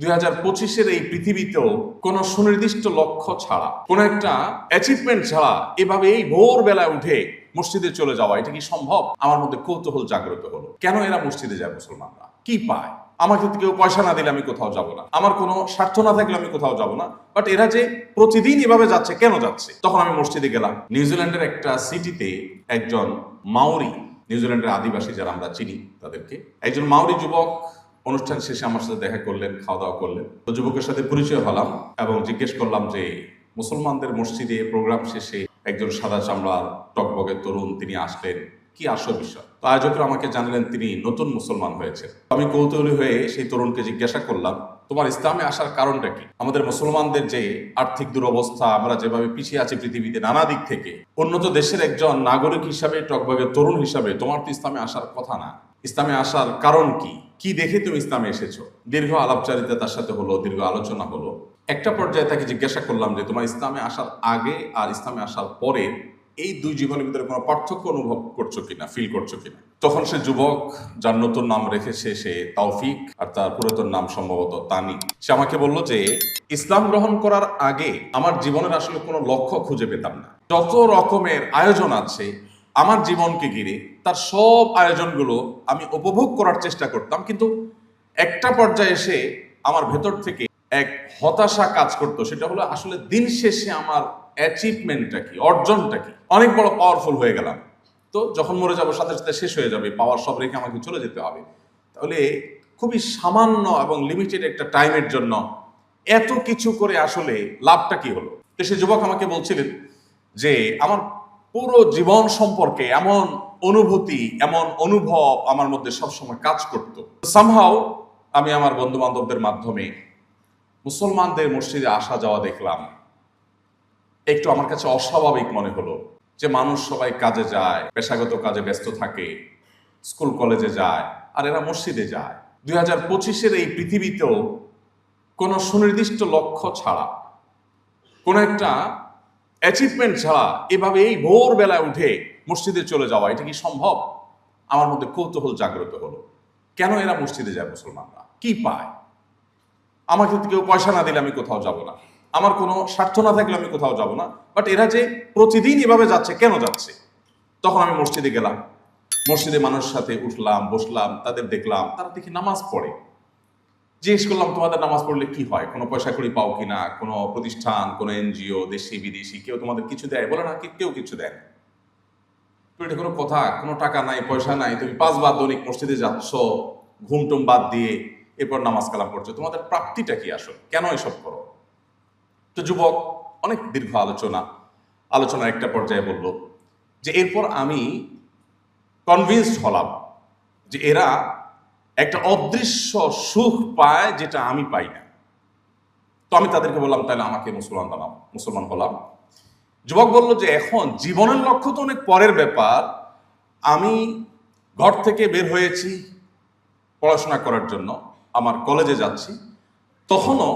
দুই হাজার পঁচিশের এই পৃথিবীতেও কোনো সুনির্দিষ্ট লক্ষ্য ছাড়া, কোনো একটা অ্যাচিভমেন্ট ছাড়া এভাবে এই ভোরবেলায় উঠে মসজিদে চলে যাওয়া, এটা কি সম্ভব? আমার মধ্যে কৌতূহল জাগ্রত হলো। কেন এরা মসজিদে যায় মুসলমানরা? কি পায়? আমাকে কেউ পয়সা না দিলে আমি কোথাও যাব না। আমার কোনো স্বার্থ না থাকলে আমি কোথাও যাব না। বাট এরা যে প্রতিদিন এভাবে যাচ্ছে, কেন যাচ্ছে? তখন আমি মসজিদে গেলাম। নিউজিল্যান্ডের একটা সিটিতে একজন মাউরি নিউজিল্যান্ডের আদিবাসী যারা আমরা চিনি তাদেরকে, একজন মাউরি যুবক অনুষ্ঠান শেষে আমার সাথে দেখা করলেন খাওয়া দাওয়া করলেন। তো যুবকের সাথে পরিচয় হলাম এবং জিজ্ঞেস করলাম যে, মুসলমানদের মসজিদে প্রোগ্রাম শেষে একজন সাদা চামড়ার টকবগের তরুণ তিনি আসলেন, কি আসল বিষয়? তো আয়োজকরা আমাকে জানালেন তিনি নতুন মুসলমান হয়েছে আমি কৌতূহলী হয়ে সেই তরুণকে জিজ্ঞাসা করলাম, তোমার ইসলামে আসার কারণটা কি? আমাদের মুসলমানদের যে আর্থিক দুরবস্থা, আমরা যেভাবে পিছিয়ে আছি পৃথিবীতে নানা দিক থেকে, উন্নত দেশের একজন নাগরিক হিসাবে টকবগের তরুণ হিসাবে তোমার তো ইসলামে আসার কথা না। ইসলামে আসার কারণ কি? কি দেখে তুমি ইসলামে এসেছ? দীর্ঘ আলাপচারিতা তার সাথে হলো, দীর্ঘ আলোচনা হলো। একটা পর্যায়ে তাকে জিজ্ঞাসা করলাম যে, তোমার ইসলামে আসার আগে আর ইসলামে আসার পরে এই দুই জীবনের ভিতরে কোনো পার্থক্য অনুভব করছ কিনা ফিল করছ কিনা? তখন সে যুবক, যার নতুন নাম রেখেছে সে তৌফিক আর তার পুরাতন নাম সম্ভবত তানি। সে আমাকে বলল যে, ইসলাম গ্রহণ করার আগে আমার জীবনের আসলে কোনো লক্ষ্য খুঁজে পেতাম না। যত রকমের আয়োজন আছে আমার জীবনকে ঘিরে তার সব আয়োজনগুলো আমি উপভোগ করার চেষ্টা করতাম, কিন্তু একটা পর্যায়ে এসে আমার ভেতর থেকে এক হতাশা কাজ করতো। সেটা হলো আসলে দিন শেষে আমার অ্যাচিভমেন্টটা কি, অর্জনটা কি? অনেক বড় পাওয়ারফুল হয়ে গেলাম। তো যখন মরে যাব, সাথে সাথে শেষ হয়ে যাবে, পাওয়ার সব রেখে আমাকে চলে যেতে হবে। তাহলে খুবই সামান্য এবং লিমিটেড একটা টাইমের জন্য এত কিছু করে আসলে লাভটা কি হলো? তো সে যুবক আমাকে বলছিলেন যে, আমার পুরো জীবন সম্পর্কে এমন অনুভূতি, এমন অনুভব আমার মধ্যে সবসময় কাজ করতো। সামহাও আমি আমার বন্ধু বান্ধবদের মাধ্যমে মুসলমানদের মসজিদে আসা যাওয়া দেখলাম। একটু আমার কাছে অস্বাভাবিক মনে হলো যে মানুষ সবাই কাজে যায়, পেশাগত কাজে ব্যস্ত থাকে, স্কুল, কলেজে যায়, আর এরা মসজিদে যায়। দুই হাজার পঁচিশের এই পৃথিবীতেও কোনো সুনির্দিষ্ট লক্ষ্য ছাড়া কোনো একটা অ্যাচিভমেন্ট ছাড়া এভাবে এই ভোরবেলায় উঠে মসজিদে চলে যাওয়া, এটা কি সম্ভব? আমার মধ্যে কৌতূহল জাগ্রত হলো। কেন এরা মসজিদে যায় মুসলমানরা? কি পায়? আমাকে কেউ পয়সা না দিলে আমি কোথাও যাব না। আমার কোনো স্বার্থ না থাকলে আমি কোথাও যাব না। বাট এরা যে প্রতিদিন এভাবে যাচ্ছে, কেন যাচ্ছে? তখন আমি মসজিদে গেলাম। মসজিদে মানুষের সাথে উঠলাম, বসলাম, তাদের দেখলাম, তারা দেখি নামাজ পড়ে। জিজ্ঞেস করলাম, তোমাদের নামাজ পড়লে কি হয়? কোনো পয়সা কড়ি পাও কিনা কোনো প্রতিষ্ঠান, কোনো এনজিও, দেশি, বিদেশি, কেউ তোমাদের কিছু দেয়? বলে, না কেউ কিছু দেয় না। এটা কোনো কথা, কোনো টাকা নাই, পয়সা নাই। তুমি পাঁচবার দৈনিক মসজিদে যাচ্ছ, ঘুম টুম বাদ দিয়ে এরপর নামাজ কালাম করছ তোমাদের প্রাপ্তিটা কি আসলে? কেন এসব করো? তো যুবক, অনেক দীর্ঘ আলোচনা। আলোচনার একটা পর্যায়ে বলল যে, এরপর আমি কনভিন্সড হলাম যে, এরা একটা অদৃশ্য সুখ পায় যেটা আমি পাই না। তো আমি তাদেরকে বললাম, তাহলে আমাকে মুসলমান বানাও, মুসলমান হলাম। যুবক বলল যে, এখন জীবনের লক্ষ্য তো অনেক পরের ব্যাপার। আমি ঘর থেকে বের হয়েছি পড়াশোনা করার জন্য, আমার কলেজে যাচ্ছি। তখনও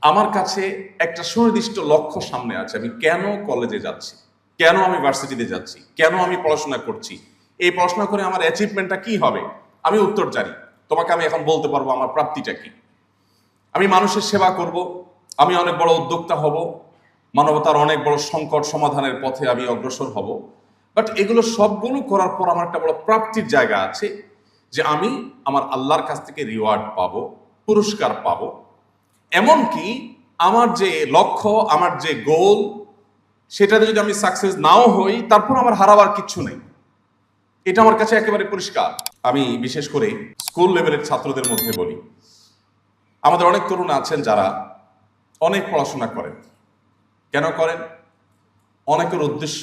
আমার কাছে একটা সুনির্দিষ্ট লক্ষ্য সামনে আছে। আমি কেন কলেজে যাচ্ছি? কেন আমি ভার্সিটিতে যাচ্ছি? কেন আমি পড়াশোনা করছি? এই পড়াশোনা করে আমার অ্যাচিভমেন্টটা কি হবে? আমি উত্তর জানি। তোমাকে আমি এখন বলতে পারব আমার প্রাপ্তিটা কি। আমি মানুষের সেবা করব, আমি অনেক বড় উদ্যোক্তা হব, মানবতার অনেক বড় সংকট সমাধানের পথে আমি অগ্রসর হব। বাট এগুলো সবগুলো করার পর আমার একটা বড় প্রাপ্তির জায়গা আছে যে আমি আমার আল্লাহর কাছ থেকে রিওয়ার্ড পাবো, পুরস্কার পাবো। এমনকি আমার যে লক্ষ্য, আমার যে গোল সেটাতে যদি আমি সাকসেস নাও হই, তারপর আমার হারাবার কিচ্ছু নেই। এটা আমার কাছে একেবারে পরিষ্কার। আমি বিশেষ করে স্কুল লেভেলের ছাত্রদের মধ্যে বলি। আমাদের অনেক তরুণ আছেন যারা অনেক পড়াশোনা করেন। কেন করেন? অনেকের উদ্দেশ্য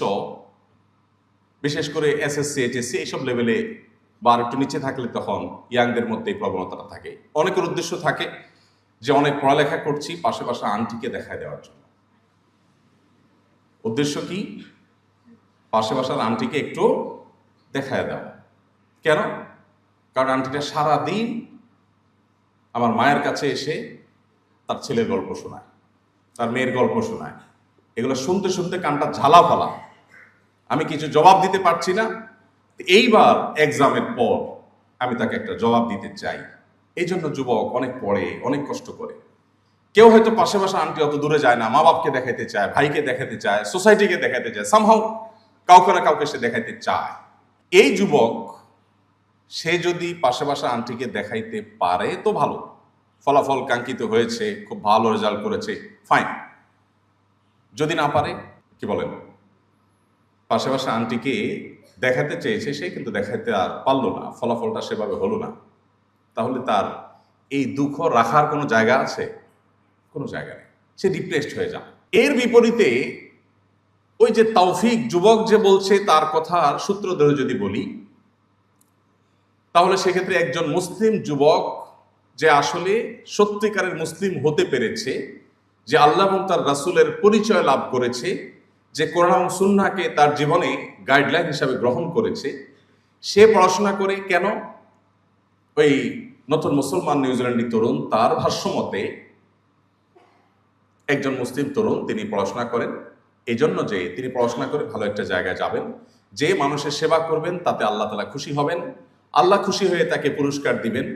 বিশেষ করে এসএসসি এইচএসসি এইসব লেভেলে বা একটু নিচে থাকলে তখন ইয়াংদের মধ্যে এই প্রবণতাটা থাকে। অনেকের উদ্দেশ্য থাকে যে অনেক পড়ালেখা করছি পাশে পাশে আন্টিকে দেখায় দেওয়ার জন্য। উদ্দেশ্য কি? পাশে বাসার আন্টিকে একটু দেখায় দেওয়া। কেন? কারণ আন্টিটা সারাদিন আমার মায়ের কাছে এসে তার ছেলের গল্প শোনায় তার মেয়ের গল্প শোনায় এগুলো শুনতে শুনতে কানটা ঝালা ফালা। আমি কিছু জবাব দিতে পারছি না। এইবার এক্সামের পর আমি তাকে একটা জবাব দিতে চাই। এই জন্য যুবক অনেক পড়ে, অনেক কষ্ট করে। কেউ হয়তো পাশে পাশে আন্টি অত দূরে যায় না মা বাপকে দেখাইতে চায়, ভাইকে দেখাতে চায় সোসাইটিকে দেখাতে চায়। সামহাও কাউকে না কাউকে সে দেখাইতে চায়। এই যুবক সে যদি পাশে পাশে আন্টিকে দেখাইতে পারে, তো ভালো। ফলাফল কাঙ্ক্ষিত হয়েছে, খুব ভালো রেজাল্ট করেছে ফাইন যদি না পারে, কি বলেন? পাশে পাশে আন্টিকে দেখাতে চেয়েছে, সে কিন্তু দেখাতে আর পারল না, ফলাফলটা সেভাবে হলো না। তাহলে তার এই দুঃখ রাখার কোনো জায়গা আছে? কোনো জায়গা নেই। সে ডিপ্রেসড হয়ে যায় এর বিপরীতে, ওই যে তৌফিক যুবক যে বলছে, তার কথার সূত্র ধরে যদি বলি তাহলে সেক্ষেত্রে একজন মুসলিম যুবক যে আসলে সত্যিকারের মুসলিম হতে পেরেছে, যে আল্লাহ এবং তার রাসূলের পরিচয় লাভ করেছে, যে কোরআন এবং সুন্নাহকে তার জীবনে গাইডলাইন হিসাবে গ্রহণ করেছে, সে পড়াশোনা করে কেন? ওই নতুন মুসলমান নিউজিল্যান্ডি তরুণ, তার ভাষ্যমতে একজন মুসলিম তরুণ তিনি পড়াশোনা করেন এই জন্য যে তিনি পড়াশোনা করে ভালো একটা জায়গায় যাবেন, যে মানুষের সেবা করবেন, তাতে আল্লাহ তালা খুশি হবেন আল্লাহ খুশি হয়ে তাকে পুরস্কার দিবেন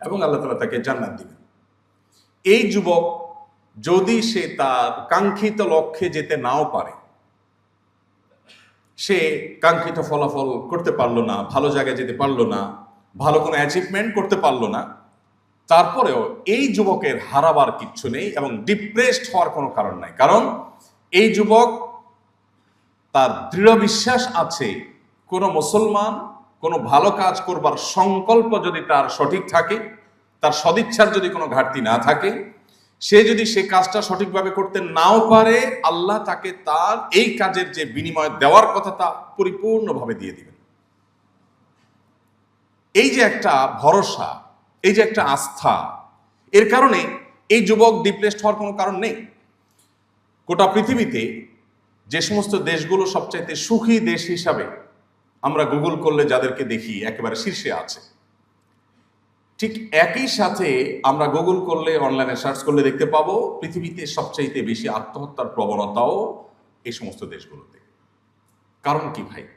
এবং আল্লাহ তালা তাকে জান্নাত দিবেন। এই যুবক যদি সে তার কাঙ্ক্ষিত লক্ষ্যে যেতে নাও পারে, সে কাঙ্ক্ষিত ফলাফল করতে পারল না, ভালো জায়গায় যেতে পারল না, ভালো কোনো অ্যাচিভমেন্ট করতে পারল না, তারপরেও এই যুবকের হারাবার কিচ্ছু নেই এবং ডিপ্রেসড হওয়ার কোনো কারণ নাই। কারণ এই যুবক তার দৃঢ় বিশ্বাস আছে, কোনো মুসলমান কোনো ভালো কাজ করবার সংকল্প যদি তার সঠিক থাকে, তার সদিচ্ছার যদি কোনো ঘাটতি না থাকে, সে যদি সে কাজটা সঠিকভাবে করতে নাও পারে, আল্লাহ তাকে তার এই কাজের যে বিনিময় দেওয়ার কথা তা পরিপূর্ণভাবে দিয়ে দিবেন। এই যে একটা ভরসা, এই যে একটা আস্থা, এর কারণে এই যুবক ডিপ্রেসড হওয়ার কোনো কারণ নেই। গোটা পৃথিবীতে যে সমস্ত দেশগুলো সবচাইতে সুখী দেশ হিসাবে আমরা গুগল করলে যাদেরকে দেখি একেবারে শীর্ষে আছে। ঠিক একই সাথে আমরা গুগল করলে অনলাইনে সার্চ করলে দেখতে পাবো পৃথিবীতে সবচাইতে বেশি আত্মহত্যার প্রবণতাও এই সমস্ত দেশগুলোতে। কারণ কি ভাই?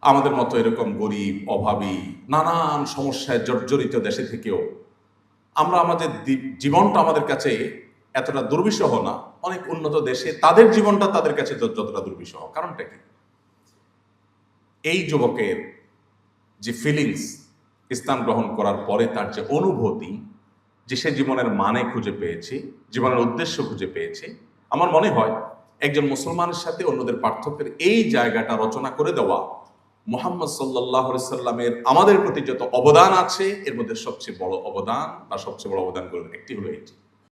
আমাদের মতো এরকম গরিব, অভাবী, নানান সমস্যায় জর্জরিত দেশে থেকেও আমরা আমাদের জীবনটা আমাদের কাছে এতটা দুর্বিষহ না। অনেক উন্নত দেশে তাদের জীবনটা তাদের কাছে যতটা দুর্বিষহ। কারণটা কি? এই যুবকের যে ফিলিংস ইসলাম গ্রহণ করার পরে তার যে অনুভূতি, যে সে জীবনের মানে খুঁজে পেয়েছে, জীবনের উদ্দেশ্য খুঁজে পেয়েছে, আমার মনে হয় একজন মুসলমানের সাথে অন্যদের পার্থক্যের এই জায়গাটা রচনা করে দেওয়া মোহাম্মদ সাল্লাহ সাল্লামের আমাদের প্রতি যত অবদান আছে, এর মধ্যে সবচেয়ে বড় অবদান বা সবচেয়ে বড় অবদানগুলোর একটি এটি।